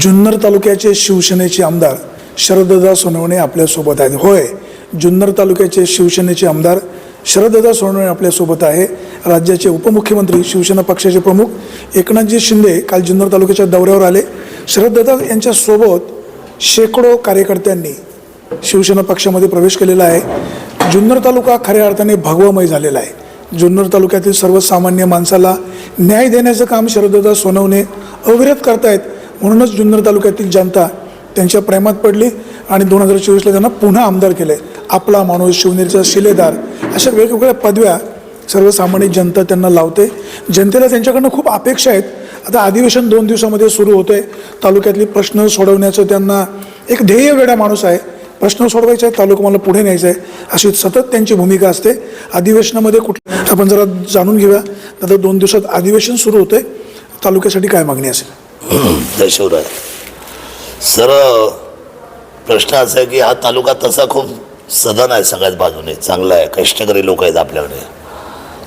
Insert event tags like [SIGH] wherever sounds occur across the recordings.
जुन्नर तालुक्याचे शिवसेनेचे आमदार शरददा सोनवणे आपल्यासोबत आहेत. होय जुन्नर तालुक्याचे शिवसेनेचे आमदार शरददा सोनवणे आपल्यासोबत आहे. राज्याचे उपमुख्यमंत्री शिवसेना पक्षाचे प्रमुख एकनाथजी शिंदे काल जुन्नर तालुक्याच्या दौऱ्यावर आले. शरददा यांच्यासोबत शेकडो कार्यकर्त्यांनी शिवसेना पक्षामध्ये प्रवेश केलेला आहे. जुन्नर तालुका खऱ्या अर्थाने भगवामय झालेला आहे. जुन्नर तालुक्यातील सर्वसामान्य माणसाला न्याय देण्याचं काम शरददा सोनवणे अविरत करतायत. म्हणूनच जुन्नर तालुक्यातील जनता त्यांच्या प्रेमात पडली आणि दोन हजार चोवीसला त्यांना पुन्हा आमदार केले. आपला माणूस शिवनेरीचा शिलेदार अशा वेगवेगळ्या पदव्या सर्वसामान्य जनता त्यांना लावते. जनतेला त्यांच्याकडनं खूप अपेक्षा आहेत. आता अधिवेशन दोन दिवसामध्ये सुरू होतं आहे तालुक्यातली प्रश्न सोडवण्याचं त्यांना एक ध्येय वेडा माणूस आहे. प्रश्न सोडवायचा आहे तालुका मला पुढे न्यायचा आहे अशी सतत त्यांची भूमिका असते. अधिवेशनामध्ये कुठे आपण जरा जाणून घेऊया. आता दोन दिवसात अधिवेशन सुरू होतं आहे तालुक्यासाठी काय मागणी असेल? जय शिवराय सर प्रश्न असा आहे की हा तालुका तसा खूप सदन आहे सगळ्याच बाजूने. चांगला आहे कष्टकरी लोक आहेत आपल्याकडे.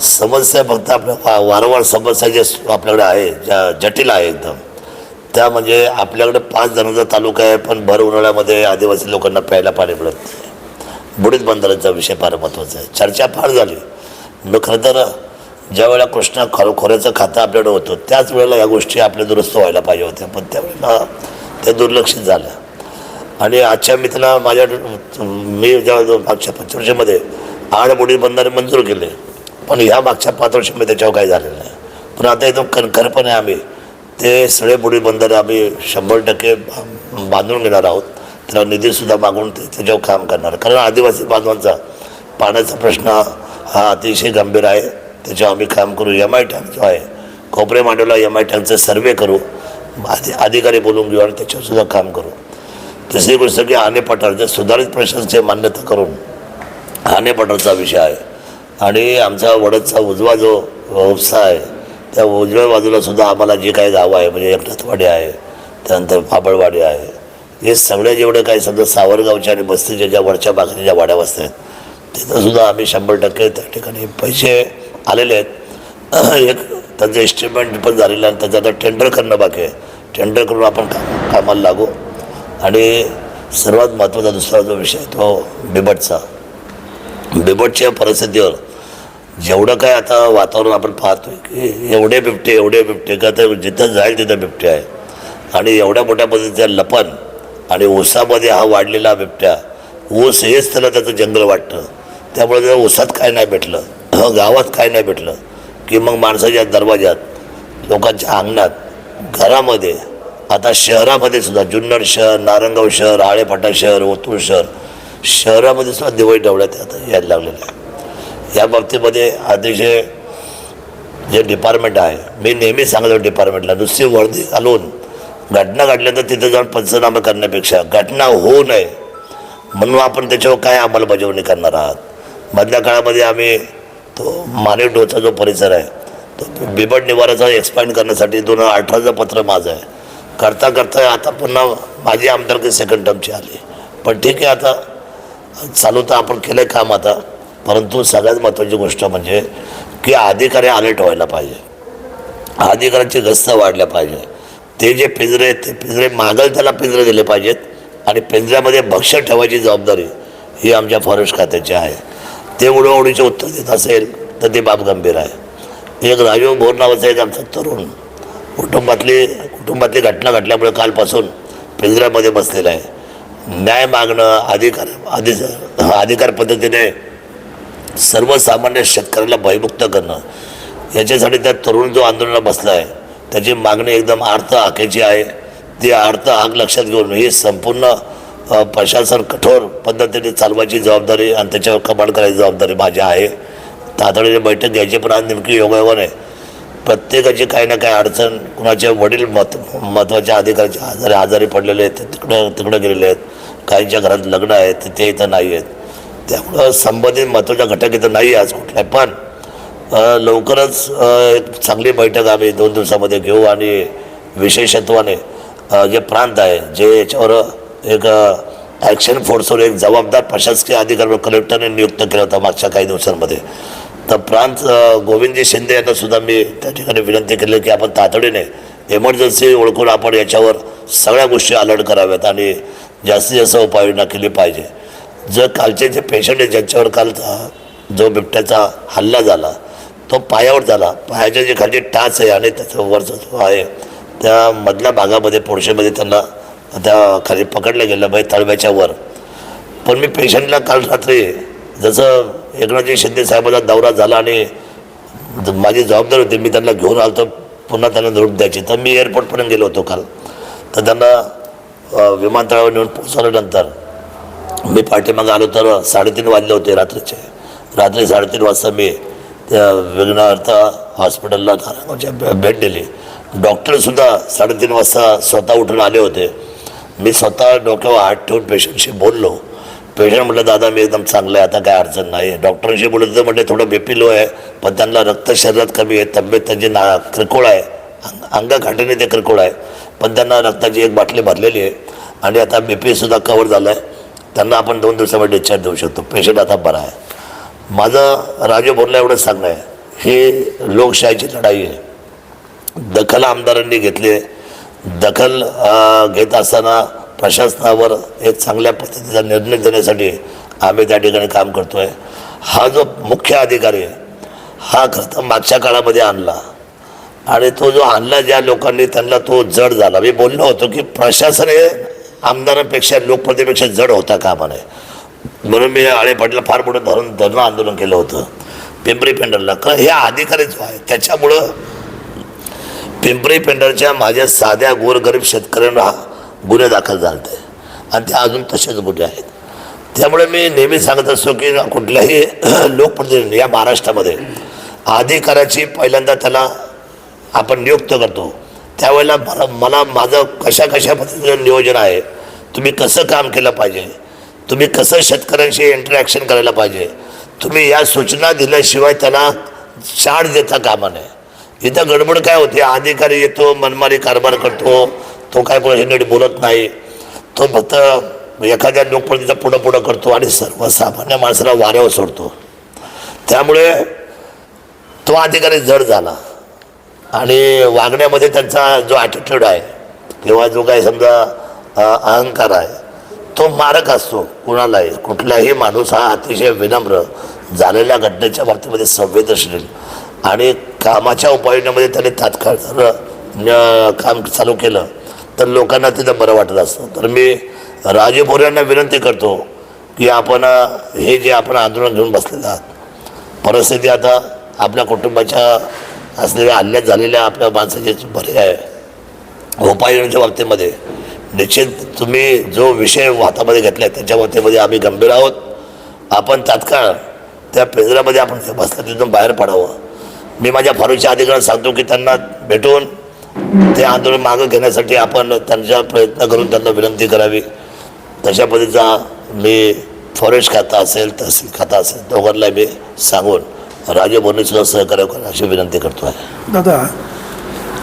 समस्या फक्त आपल्या वा- वारंवार समस्या जे आपल्याकडे आहे ज्या जटिल आहे एकदम. त्या म्हणजे आपल्याकडे पाच जणांचा तालुका आहे पण भर उन्हाळ्यामध्ये आदिवासी लोकांना प्यायला पाणी मिळत नाही. बुडीत बंदराचा विषय फार महत्त्वाचा आहे. चर्चा फार झाली. मग खरं तर ज्या वेळेला कृष्णा खरो खोऱ्याचं खातं आपल्याकडे होतं त्याच वेळेला या गोष्टी आपल्या दुरुस्त व्हायला पाहिजे होत्या. पण त्यावेळेला ते दुर्लक्षित झालं. आणि आजच्या मित्राला माझ्या मी ज्या मागच्या पाच वर्षामध्ये आड बोडी बंधारे मंजूर केले पण ह्या मागच्या पाच वर्षामध्ये त्याच्यावर काही झालेलं नाही. पण आता एकदम कणखरपणे आम्ही. ते सगळे बुडी बंधारे आम्ही शंभर टक्के बांधून घेणार आहोत. त्याला निधीसुद्धा मागून ते त्याच्यावर काम करणार. कारण आदिवासी बांधवांचा पाण्याचा प्रश्न हा अतिशय गंभीर आहे. त्याच्यावर आम्ही काम करू एम आय टँक जो आहे कोपरे मांडवला एम आय टँकचे सर्वे करू अधि अधिकारी बोलून घेऊ आणि त्याच्यावरसुद्धा काम करू. दुसरी गोष्ट की आने पठार जे सुधारित प्रशासनाची मान्यता करून आने पठारचा विषय आहे. आणि आमचा वडदचा उजवा जो उपसा आहे त्या उजव्या बाजूलासुद्धा आम्हाला जे काही गावं आहे म्हणजे एकनाथवाडी आहे त्यानंतर फाबळवाडी आहे. हे सगळे जेवढे काही समजा सावरगावच्या आणि बस्तीच्या ज्या वरच्या भागाच्या ज्या वाड्या वस्त्या आहेत आम्ही शंभर टक्के त्या ठिकाणी पैसे आलेले आहेत. [CLEARS THROAT] एक त्यांचं एस्टिमेट पण झालेलं आहे आणि त्याचं आता टेंडर करणं बाकी आहे. टेंडर करून आपण काम कामाला लागू. आणि सर्वात महत्त्वाचा दुसरा जो विषय आहे तो बिबटचा. बिबटच्या परिस्थितीवर जेवढं काय आता वातावरण आपण पाहतोय की एवढे बिबटे एवढे बिबटे का तर जिथं जाईल तिथं बिबटे आहे. आणि एवढ्या मोठ्या पद्धतीचं लपन आणि ऊसामध्ये हा वाढलेला बिबट्या ऊस हेच त्याला त्याचं जंगल वाटतं. त्यामुळे त्या ऊसात काय नाही भेटलं. गावात काय नाही भेटलं. की मग माणसाच्या दरवाजात लोकांच्या अंगणात घरामध्ये आता शहरामध्ये सुद्धा जुन्नर शहर नारंगाव शहर आळेफाटा शहर ओतूर शहर शहरामध्ये सुद्धा दिवाळी डवळ्यात आता यायला लागलेलं आहे या बाबतीमध्ये अतिशय जे डिपार्टमेंट आहे मी नेहमी सांगतो डिपार्टमेंटला नुसती वर्दी घालून घटना घडल्या तर तिथे जाऊन पंचनामा करण्यापेक्षा घटना होऊ नये. म्हणून आपण त्याच्यावर काय अंमलबजावणी करणार आहात? मधल्या काळामध्ये आम्ही तो मारेडोचा जो परिसर आहे तो बिबट निवाराचा एक्सपांड करण्यासाठी दोन हजार अठराचं पत्र माझं आहे. करता करता आता पुन्हा माझी आमदारकी सेकंड टर्मची आली. पण ठीक आहे आता चालू तर आपण केलं काम आता परंतु सगळ्यात महत्त्वाची गोष्ट म्हणजे की अधिकारी अलर्ट व्हायला पाहिजे. अधिकाऱ्यांची गस्त वाढल्या पाहिजे. ते जे पिंजरे आहेत ते पिंजरे मागल त्याला पिंजरे दिले पाहिजेत आणि पिंजऱ्यामध्ये भक्ष्य ठेवायची जबाबदारी ही आमच्या फॉरेस्ट खात्याची आहे. ते उडवडीचे उत्तर देत असेल तर ते बाब गंभीर आहे. एक राजीव भोर नावाचा एक आमचा तरुण कुटुंबातली कुटुंबातली घटना घडल्यामुळे कालपासून पिंजऱ्यामध्ये बसलेला आहे. न्याय मागणं अधिकार अधि अधिकार पद्धतीने सर्वसामान्य शेतकऱ्याला भयमुक्त करणं याच्यासाठी त्या तरुण जो आंदोलनाला बसला आहे त्याची मागणी एकदम आर्थ हाकेची आहे. ती आर्थ हाक लक्षात घेऊन ही संपूर्ण प्रशासन कठोर पद्धतीने चालवायची जबाबदारी आणि त्याच्यावर कमांड करायची जबाबदारी माझी आहे. तातडीने बैठक घ्यायची पण आज नेमकी योगायोगाने प्रत्येकाची काही ना काही अडचण कुणाचे वडील मत महत्त्वाच्या अधिकाऱ्याचे आजारी आजारी पडलेले आहेत ते तिकडं तिकडं गेलेले आहेत काहींच्या घरात लग्न आहेत ते- ते इथं नाही आहेत. त्यामुळं संबंधित महत्त्वाचा घटक इथं नाही आहे आज कुठला पण लवकरच एक चांगली बैठक आम्ही दोन दिवसामध्ये घेऊ आणि विशेषत्वाने जे प्रांत आहे जे याच्यावर एक ॲक्शन फोर्सवर एक जबाबदार प्रशासकीय अधिकारी कलेक्टरने नियुक्त केला होता मागच्या काही दिवसांमध्ये. तर प्रांत गोविंदजी शिंदे यांना सुद्धा मी त्या ठिकाणी विनंती केली की आपण तातडीने एमर्जन्सी ओळखून आपण याच्यावर सगळ्या गोष्टी अलर्ट कराव्यात आणि जास्तीत जास्त उपाययोजना केली पाहिजे. जर कालचे जे पेशंट आहे ज्यांच्यावर कालचा जो बिबट्याचा हल्ला झाला तो पायावर झाला पायाच्या जे खाली टाच आहे आणि त्याचं वरचं जो आहे त्या मधल्या भागामध्ये पोर्शेमध्ये त्यांना त्या खाली पकडलं गेलं बाई तळव्याच्या वर. पण मी पेशंटला काल रात्री जसं एकनाथजी शिंदे साहेबाचा दौरा झाला आणि माझी जबाबदारी होती मी त्यांना घेऊन आलो तर पुन्हा त्यांना झोप द्यायची. तर मी एअरपोर्टपर्यंत गेलो होतो काल. तर त्यांना विमानतळावर नेऊन पोहोचवल्यानंतर मी पाठीमागे आलो तर साडेतीन वाजले होते रात्रीचे. रात्री साडेतीन वाजता मी त्या विघ्नार्थ हॉस्पिटलला भे- भेट दिली. डॉक्टरसुद्धा साडेतीन वाजता स्वतः उठून आले होते. मी स्वतः डोक्यावर हात ठेवून पेशंटशी बोललो. पेशंट म्हटलं दादा मी एकदम चांगलं आहे आता काय अडचण नाही डॉक्टरांशी बोलत तर म्हणजे थोडं बीपी लो आहे पण त्यांना रक्त शरीरात कमी आहे तब्येत त्यांची ना किरकोळ आहे. अंग अंगखाटीने ते किरकोळ आहे पण त्यांना रक्ताची एक बाटली भरलेली आहे आणि आता बी पीसुद्धा कवर झालं आहे त्यांना आपण दोन दिवसामध्ये डिस्चार्ज देऊ शकतो. पेशंट आता बरा आहे. माझं राजू बोलला एवढंच सांगणं आहे. ही लोकशाहीची लढाई आहे. दखल आमदारांनी घेतली आहे. दखल घेत असताना प्रशासनावर एक चांगल्या पद्धतीचा निर्णय देण्यासाठी आम्ही त्या ठिकाणी काम करतो आहे हा जो मुख्य अधिकारी आहे हा खरं तर मागच्या काळामध्ये आणला. आणि तो जो आणला ज्या लोकांनी त्यांना तो जड झाला. मी बोललो होतो की प्रशासन हे आमदारांपेक्षा लोकप्रतिपेक्षा जड होता कामा नये. म्हणून मी आळे पाटील फार मोठं धरून धरणं आंदोलन केलं होतं. पिंपरी पेंडरला कारण हे अधिकारी जो आहे त्याच्यामुळं पिंपरी पेंडरच्या माझ्या साध्या गोरगरीब शेतकऱ्यांना गुन्हे दाखल झाले आणि ते अजून तसेच गुन्हे आहेत. त्यामुळे मी नेहमी सांगत असतो की कुठल्याही [CLEARS THROAT] लोकप्रतिनिधी या महाराष्ट्रामध्ये अधिकाऱ्याची पहिल्यांदा त्याला आपण नियुक्त करतो. त्यावेळेला मला मला माझं कशा कशा पद्धतीचं नियोजन आहे तुम्ही कसं काम केलं पाहिजे तुम्ही कसं शेतकऱ्यांशी इंटरॅक्शन करायला पाहिजे तुम्ही या सूचना दिल्याशिवाय त्याला चार्ज देता कामा नये. इथं गडबड काय होते? अधिकारी येतो मनमारी कारभार करतो. तो काय कोणाशी नीट बोलत नाही. तो फक्त एखाद्या लोकप्रतिनिधीचा पुढं पुढं करतो आणि सर्वसामान्य माणसाला वाऱ्यावर सोडतो. त्यामुळे तो अधिकारी जड झाला. आणि वागण्यामध्ये त्यांचा जो ॲटिट्यूड आहे किंवा जो काही समजा अहंकार आहे तो मारक असतो कुणालाही. कुठलाही माणूस हा अतिशय विनम्र झालेल्या घटनेच्या बाबतीमध्ये संवेदनशील. आणि कामाच्या उपाययोजनेमध्ये त्याने तात्काळ जर काम चालू केलं तर लोकांना तिथं बरं वाटत असतं. तर मी राजे यांना विनंती करतो की आपण हे जे आपण आंदोलन घेऊन बसलेलं आहात परिस्थिती आता आपल्या कुटुंबाच्या असलेल्या हल्ल्यात झालेल्या आपल्या माणसाचे बरे आहे. उपाययोजनेच्या बाबतीमध्ये निश्चित तुम्ही जो विषय हातामध्ये घेतला आहे त्याच्या बाबतीमध्ये आम्ही गंभीर आहोत. आपण तात्काळ त्या पिंजऱ्यामध्ये आपण बसल्या तिथून बाहेर पडावं. मी माझ्या फारूच्या अधिकाऱ्यांना सांगतो की त्यांना भेटून ते आंदोलन मागं घेण्यासाठी आपण त्यांचा प्रयत्न करून त्यांना विनंती करावी. तशा पद्धतीचा मी फॉरेस्ट खाता असेल तहसील खाता असेल दोघांना मी सांगून राजे बोर्णीसुद्धा सहकार्य करा अशी विनंती करतो आहे. दादा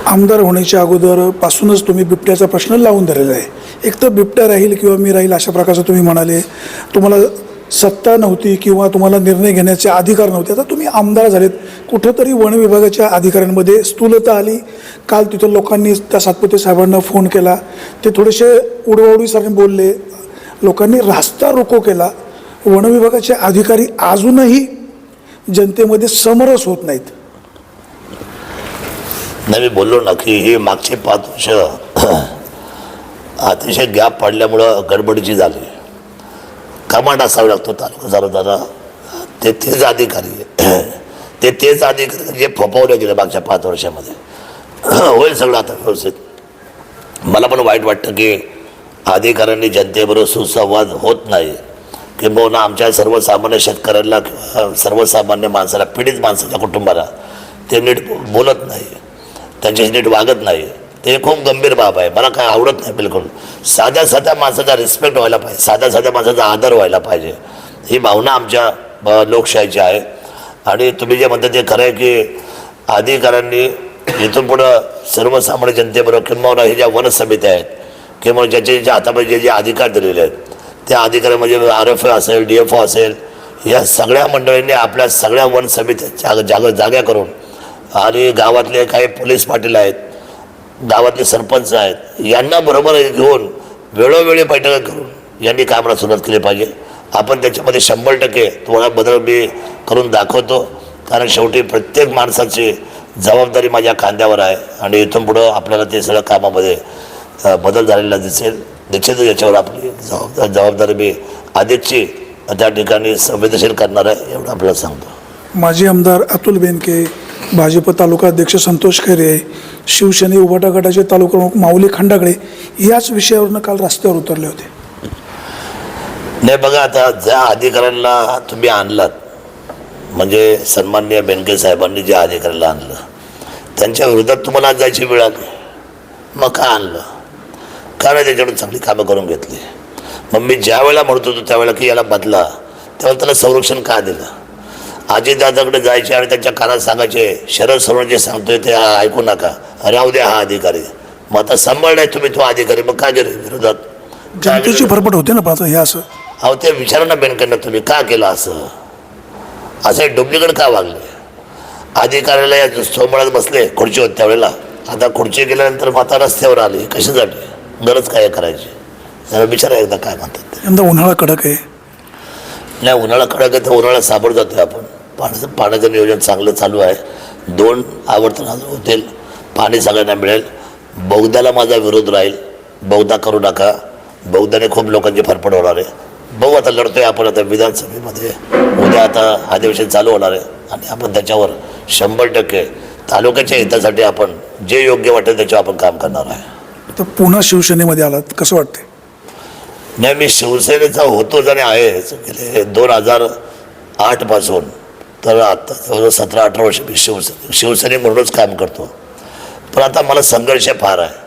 आमदार होण्याच्या अगोदरपासूनच तुम्ही बिबट्याचा प्रश्न लावून धरलेला आहे. एक तर बिबट्या राहील किंवा मी राहील अशा प्रकारचं तुम्ही म्हणाले. तुम्हाला सत्ता नव्हती किंवा तुम्हाला निर्णय घेण्याचे अधिकार नव्हते. आता तुम्ही आमदार झालेत. कुठंतरी वन विभागाच्या अधिकाऱ्यांमध्ये स्थूलता आली. काल तिथं लोकांनी त्या सातपुते साहेबांना फोन केला. ते थोडेसे उडवाउडीसारखे बोलले. लोकांनी रास्ता रोको केला. वन विभागाचे अधिकारी अजूनही जनतेमध्ये समरस होत नाहीत. नाही मी बोललो ना की हे मागचे पाच वर्ष अतिशय गॅप पडल्यामुळं गडबडीची झाली. कमांड असावा लागतो तालुका चालवताना ते तेच अधिकारी [CLEARS THROAT] ते तेच अधिकारी जे फोपवले गेले मागच्या पाच वर्षामध्ये. [CLEARS THROAT] होईल सगळं आता व्यवस्थित. मला पण वाईट वाटतं की अधिकाऱ्यांनी जनतेबरोबर सुसंवाद होत नाही. किंबहुना आमच्या सर्वसामान्य शेतकऱ्यांना किंवा सर्वसामान्य माणसाला पीडित माणसाच्या कुटुंबाला ते नीट बोलत नाही. त्यांच्याशी नीट वागत नाही. ते खूप गंभीर बाब आहे. मला काय आवडत नाही बिलकुल. साध्या साध्या माणसाचा रिस्पेक्ट व्हायला पाहिजे. साध्या साध्या माणसाचा आदर व्हायला पाहिजे. ही भावना आमच्या लोकशाहीची आहे. आणि तुम्ही जे म्हणता ते खरं आहे की अधिकाऱ्यांनी इथून पुढं सर्वसामान्य जनतेबरोबर किंवा हे ज्या वनसमित्या आहेत किंवा ज्याचे ज्या हातामध्ये जे जे अधिकार दिलेले आहेत त्या अधिकाऱ्यामध्ये आर एफ असेल डी एफ ओ असेल या सगळ्या मंडळींनी आपल्या सगळ्या वन समित्या जाग जाग जाग्या करून आणि गावातले काही पोलीस पाटील आहेत गावातले सरपंच आहेत यांना बरोबर घेऊन वेळोवेळी बैठका करून यांनी कामाला सुरुवात केली पाहिजे. आपण त्याच्यामध्ये शंभर टक्के तुम्हाला बदल मी करून दाखवतो. कारण शेवटी प्रत्येक माणसाची जबाबदारी माझ्या खांद्यावर आहे आणि इथून पुढं आपल्याला ते सगळं कामामध्ये बदल झालेला दिसेल. निश्चितच याच्यावर आपली जबाबदार जबाबदारी मी अधिकची त्या ठिकाणी संवेदनशील करणार आहे एवढं आपल्याला सांगतो. माजी आमदार अतुल बेनके भाजप तालुका अध्यक्ष संतोष खैरे शिवसेने उभाटा गटाचे तालुका प्रमुख माऊली खंडागळे याच विषयावरनं काल रस्त्यावर उतरले होते. नाही बघा आता ज्या अधिकाऱ्यांना तुम्ही आणलात म्हणजे सन्माननीय बेनके साहेबांनी ज्या अधिकाऱ्याला आणलं त्यांच्या विरोधात तुम्हाला आज जायची वेळ आली. मग का आणलं? कारण त्याच्याकडून चांगली कामं करून घेतली? मग मी ज्या वेळेला म्हणत होतो त्यावेळेला की याला बदला त्यावेळेला त्याला संरक्षण का दिलं? अजितदादाकडे जायचे आणि त्यांच्या कानात सांगायचे शरद सरोन जे सांगतोय ते ऐकू नका. राहू द्या हा अधिकारी. मग आता सांभाळलाय तुम्ही तो अधिकारी मग का गेले विरोधात? जनतेची फरफट होते ना पण आता हे असं. अहो ते विचारा ना बेनकडनं तुम्ही का केलं असं? असं डुप्लिकेट का वागले? अधिकाऱ्याला या सोमळ्यात बसले खुर्ची होत त्यावेळेला. आता खुर्ची गेल्यानंतर माता रस्त्यावर आली. कशासाठी गरज काय करायची? जरा विचारा एकदा काय म्हणतात यंदा उन्हाळा कडक आहे. नाही उन्हाळा कडक आहे तर उन्हाळा सापड जातोय आपण. पाण्याचं पाण्याचं नियोजन चांगलं चालू आहे. दोन आवर्तन होतील. पाणी सगळ्यांना मिळेल. बौद्धाला माझा विरोध राहील. बौद्धा करू नका. बौद्धाने खूप लोकांची फरफड होणार आहे. बघू आता लढतोय आपण आता विधानसभेमध्ये. उद्या आता अधिवेशन चालू होणार आहे. आणि आपण त्याच्यावर शंभर टक्के तालुक्याच्या हितासाठी आपण जे योग्य वाटेल त्याच्यावर आपण काम करणार आहे. तर पुन्हा शिवसेनेमध्ये आलात. कसं वाटते नाही मी शिवसेनेचा होतोच आणि आहेच. गेले दोन हजार आठपासून तर आता जवळजवळ सतरा अठरा वर्ष मी शिवसेने शिवसेने म्हणूनच काम करतो. पण आता मला संघर्ष फार आहे.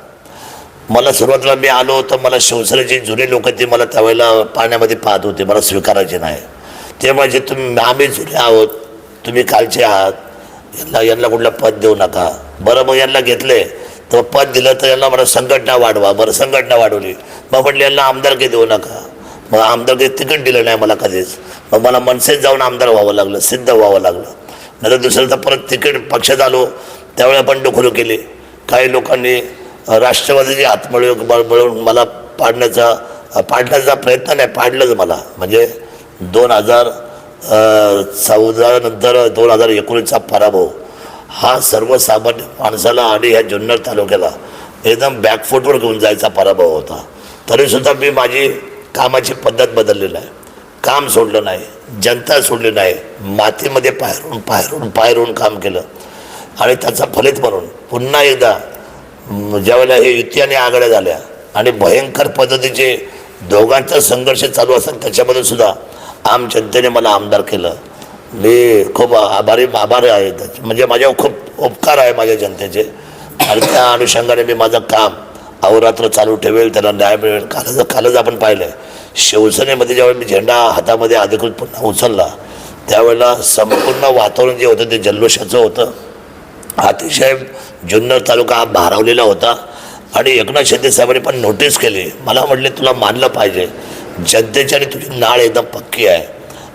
मला सुरुवातीला मी आलो तर मला शिवसेनेची जुनी लोक ती मला त्यावेळेला पाण्यामध्ये पाहत होते मला स्वीकारायचे नाही. ते म्हणजे तुम्ही आम्ही जुने आहोत तुम्ही कालचे आहात यांना यांना कुठलं पद देऊ नका. बरं मग यांना घेतले तर पद दिलं तर यांना मला संघटना वाढवा. बरं संघटना वाढवली. मग म्हटलं यांना आमदारकी देऊ नका. मग आमदारकी तिकीट दिलं नाही मला कधीच. मग मला मनसेत जाऊन आमदार व्हावं लागलं सिद्ध व्हावं लागलं. नंतर दुसरं परत तिकीट पक्षात आलो त्यावेळी आपण डोखोलो केली. काही लोकांनी राष्ट्रवादीची हातमळी मिळवून मला पाडण्याचा पाडण्याचा प्रयत्न नाही पाडलंच मला. म्हणजे दोन हजार चौदानंतर दोन हजार एकोणीसचा पराभव हा सर्वसामान्य माणसाला आणि ह्या जुन्नर तालुक्याला एकदम बॅकफूटवर घेऊन जायचा पराभव होता. तरीसुद्धा मी माझी कामाची पद्धत बदललेलं आहे. काम सोडलं नाही. जनता सोडली नाही. मातीमध्ये पायरून पायरून पायरून काम केलं. आणि त्याचा फलित म्हणून पुन्हा एकदा ज्यावेळेला हे युती आणि आघाड्या झाल्या आणि भयंकर पद्धतीचे दोघांचा संघर्ष चालू असताना त्याच्यामध्ये सुद्धा आम जनतेने मला आमदार केलं. मी खूप आभारी आभारी आहे. म्हणजे माझ्यावर खूप उपकार आहे माझ्या जनतेचे. आणि त्या अनुषंगाने मी माझं काम अहोरात्र चालू ठेवेल त्याला न्याय मिळेल. कालच कालच आपण पाहिलं आहे शिवसेनेमध्ये ज्यावेळी मी झेंडा हातामध्ये अधिकृत पुन्हा उचलला त्यावेळेला संपूर्ण वातावरण जे होतं ते जल्लोषाचं होतं. अतिशय जुन्नर तालुका हा भारावलेला होता. आणि एकनाथ शिंदे साहेबांनी पण नोटीस केली. मला म्हटले तुला मानलं पाहिजे. जनतेची आणि तुझी नाळ एकदम पक्की आहे.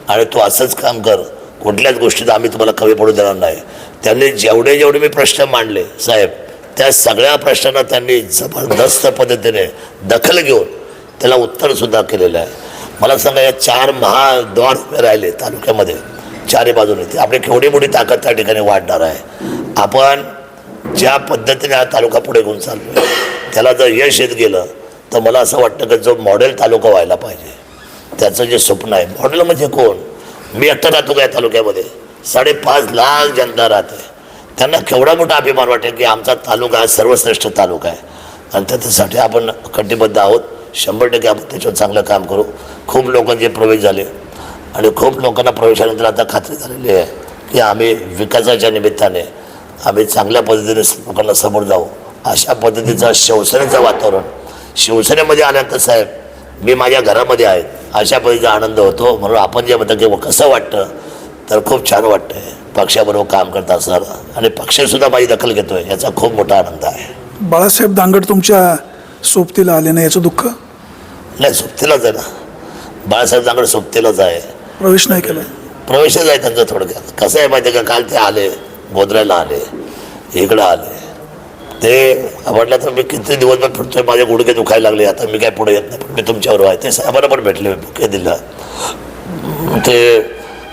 आणि तू असंच काम कर. कुठल्याच गोष्टीचा आम्ही तुम्हाला कमी पडू देणार नाही. त्यांनी जेवढे जेवढे मी प्रश्न मांडले साहेब त्या सगळ्या प्रश्नांना त्यांनी जबरदस्त पद्धतीने दखल घेऊन त्याला उत्तरसुद्धा केलेलं आहे. मला सांगा या चार महाद्वार उभे राहिले तालुक्यामध्ये चारी बाजूने ते आपली केवढी मोठी ताकद त्या ठिकाणी वाढणार आहे? आपण ज्या पद्धतीने हा तालुका पुढे घेऊन चाललो त्याला जर यश येत गेलं तर मला असं वाटतं की जो मॉडेल तालुका व्हायला पाहिजे त्याचं जे स्वप्न आहे मॉडेल म्हणजे कोण? मी एकटा राहतो का या तालुक्यामध्ये? साडेपाच लाख जनता राहते. त्यांना केवढा मोठा अभिमान वाटेल की आमचा तालुका हा सर्वश्रेष्ठ तालुका आहे. आणि त्याच्यासाठी आपण कटिबद्ध आहोत. शंभर टक्के आपण त्याच्यावर चांगलं काम करू. खूप लोकांचे प्रवेश झाले. आणि खूप लोकांना प्रवेशानंतर आता खात्री झालेली आहे की आम्ही विकासाच्या निमित्ताने आम्ही चांगल्या पद्धतीने लोकांना समोर जाऊ. अशा पद्धतीचं शिवसेनेचं वातावरण. शिवसेनेमध्ये आल्यानंतर साहेब मी माझ्या घरामध्ये आहे. अशा पद्धतीचा आनंद होतो. म्हणून आपण जे म्हणतो की कसं वाटतं तर खूप छान वाटतं पक्षाबरोबर काम करत असताना आणि पक्षसुद्धा माझी दखल घेतोय. याचा खूप मोठा आनंद आहे. बाळासाहेब दांगड तुमच्या सोबतीला आले नाही याचं दुःख? नाही सोबतीलाच आहे ना. बाळासाहेब दांगड सोबतीलाच आहे. प्रवेश नाही केला प्रवेशच आहे त्यांचं थोडक्यात. कसं आहे माहिती आहे का? काल ते आले. गोधऱ्याला आले. इकडं आले. ते म्हटलं तर मी किती दिवसभर फिरतोय. माझे गुडघे दुखायला लागले. आता मी काय पुढे येत नाही. पण मी तुमच्यावर आहे. ते साहेबांना पण भेटले. बुके दिला ते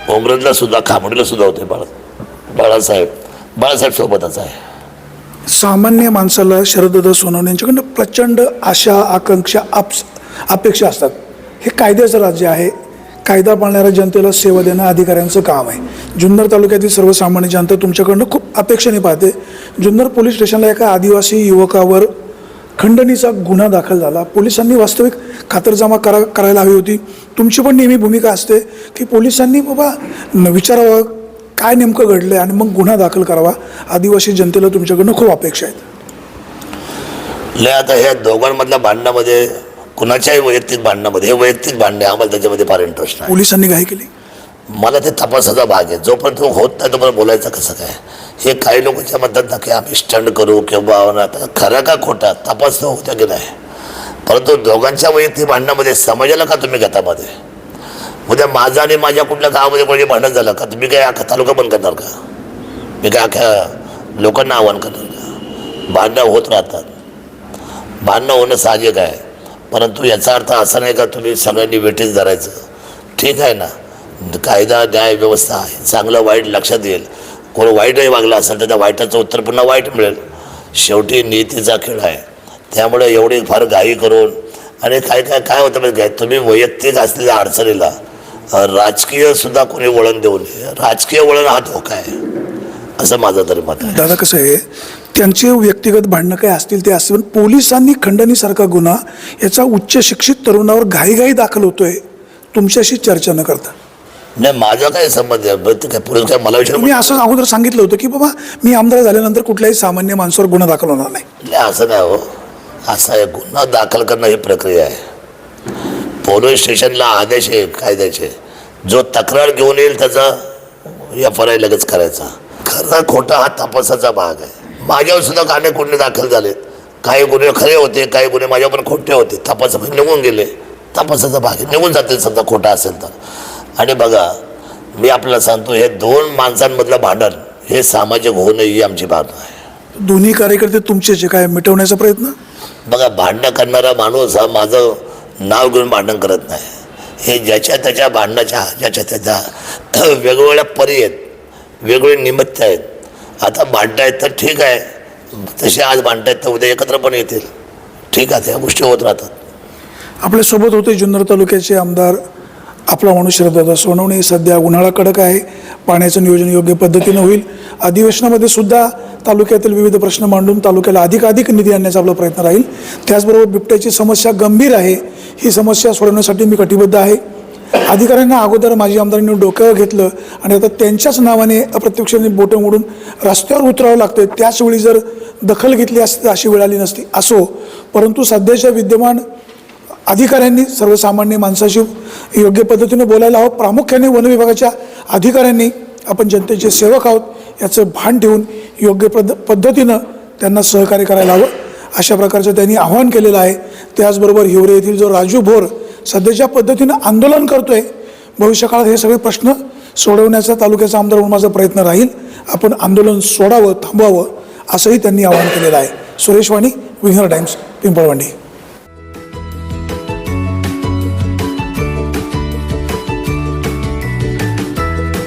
ओमरनला सुद्धा खामडीला सुद्धा होते बाळा. बाळासाहेब बाळासाहेब सोबतच आहे. सामान्य माणसाला शरददा सोनवणे यांच्याकडनं प्रचंड आशा आकांक्षा आप्स अपेक्षा असतात. हे कायद्याचं राज्य आहे. कायदा पाळणाऱ्या जनतेला सेवा देणं अधिकाऱ्यांचं काम आहे. जुन्नर तालुक्यातील सर्वसामान्य जनता तुमच्याकडनं खूप अपेक्षेने पाहते. जुन्नर पोलीस स्टेशनला एका आदिवासी युवकावर खंडणीचा गुन्हा दाखल झाला. पोलिसांनी वास्तविक खातरजमा करा करायला हवी होती. तुमची पण नेहमी भूमिका असते की पोलिसांनी बाबा विचारावं काय नेमकं घडलं आणि मग गुन्हा दाखल करावा. आदिवासी जनतेला तुमच्याकडनं खूप अपेक्षा आहेत. लय आता ह्या दोघांमधल्या भांडणामध्ये कुणाच्याही वैयक्तिक भांडणामध्ये हे वैयक्तिक भांडणे आम्हाला त्याच्यामध्ये फार इंटरेस्ट नाही. पोलिसांनी घाई केली? मला ते तपासाचा भाग आहे. जोपर्यंत तो होत नाही तोपर्यंत बोलायचं कसं काय? हे काही लोकांच्या म्हणतात ना की आम्ही स्टंड करू किंवा आता खरं का खोटा? तपास तर होत्या की नाही? परंतु दोघांच्या वैयक्तिक भांडणामध्ये समाजाला का तुम्ही गतामध्ये उद्या माझं आणि माझ्या कुठल्या गावामध्ये कोणी भांडण झालं का? तुम्ही काय अख्खा तालुका बंद करणार का? मी काय अख्ख्या लोकांना आव्हान करणार का? भांडणं होत राहतात. भांडणं होणं साहजिक आहे. परंतु याचा अर्थ असा नाही का तुम्ही सगळ्यांनी वेटीस धरायचं. ठीक आहे ना? कायदा न्याय व्यवस्था आहे. चांगलं वाईट लक्षात येईल. कोण वाईटही वागला असेल तर त्या वाईटाचं उत्तर पुन्हा वाईट मिळेल. शेवटी नीतीचा खेळ आहे. त्यामुळे एवढी फार घाई करून आणि काय काय काय होतं म्हणजे काय तुम्ही वैयक्तिक असलेल्या अडचणीला राजकीयसुद्धा राजकीय सुद्धा कोणी वळण देऊ नये. राजकीय वळण हा धोका आहे. असं माझं तरी मत आहे. दादा कसं आहे? त्यांचे व्यक्तिगत भांडणं काय असतील ते असतील पण पोलिसांनी खंडणीसारखा गुन्हा याचा उच्च शिक्षित तरुणावर घाईघाई दाखल होतोय तुमच्याशी चर्चा न करता. नाही माझा काय संबंध आहे? काय पुढे काय मला विचार तुम्ही असं अगोदर सांगितलं होतं की बाबा मी आमदार झाल्यानंतर कुठल्याही सामान्य माणसावर गुन्हा दाखल होणार नाही. असं नाही हो. असं आहे गुन्हा दाखल करणं ही प्रक्रिया आहे. पोलीस स्टेशनला आदेश आहे कायद्याचे. जो तक्रार घेऊन येईल त्याचा एफ आय लगेच करायचा. खरा खोटा हा तपासाचा भाग आहे. माझ्यावर सुद्धा काने गुन्हे दाखल झालेत काही गुन्हे खरे होते काही गुन्हे माझ्यावर खोटे होते. तपास निघून गेले. तपासाचा भाग निघून जाते समजा खोटा असेल तर. आणि बघा मी आपल्याला सांगतो हे दोन माणसांमधलं भांडण हे सामाजिक होऊ नये ही आमची भावना आहे. दोन्ही कार्यकर्ते तुमचेच आहे, काय मिटवण्याचा प्रयत्न? बघा भांडणं करणारा माणूस हा माझं नाव घेऊन भांडण करत नाही. हे ज्याच्या त्याच्या भांडणाच्या ज्याच्या त्याच्या वेगवेगळ्या परी आहेत वेगवेगळे निमित्त आहेत. आता भांडतायत तर ठीक आहे. तसे आज भांडतायत तर उद्या एकत्र पण येतील. ठीक आहे त्या गोष्टी होत राहतात. आपल्यासोबत होते जुन्नर तालुक्याचे आमदार आपला माणूस शरददादा सोनवणे सध्या उन्हाळा कडक आहे. पाण्याचं नियोजन योग्य पद्धतीनं होईल. अधिवेशनामध्ये सुद्धा तालुक्यातील विविध प्रश्न मांडून तालुक्याला अधिकाधिक निधी आणण्याचा आपला प्रयत्न राहील. त्याचबरोबर बिबट्याची समस्या गंभीर आहे. ही समस्या सोडवण्यासाठी मी कटिबद्ध आहे. अधिकाऱ्यांना अगोदर माजी आमदारांनी डोक्यावर घेतलं आणि आता त्यांच्याच नावाने अप्रत्यक्षाने बोटं मोडून रस्त्यावर उतरावं लागतं त्याचवेळी जर दखल घेतली असती अशी वेळ आली नसती. असो परंतु सध्याच्या विद्यमान अधिकाऱ्यांनी सर्वसामान्य माणसाशी योग्य पद्धतीने बोलायला हवं. प्रामुख्याने वन विभागाच्या अधिकाऱ्यांनी आपण जनतेचे सेवक आहोत याचं भान ठेवून योग्य पद्ध पद्धतीनं त्यांना सहकार्य करायला हवं. अशा प्रकारचं त्यांनी आवाहन केलेलं आहे. त्याचबरोबर हिवरे येथील जो राजू भोर सध्याच्या पद्धतीनं आंदोलन करतोय भविष्यकाळात हे सगळे प्रश्न सोडवण्याचा तालुक्याचा आमदार म्हणून माझा प्रयत्न राहील. आपण आंदोलन सोडावं थांबवावं असंही त्यांनी आवाहन केलेलं आहे. सुरेश वाणी विंगर टाइम्स पिंपळवंडी.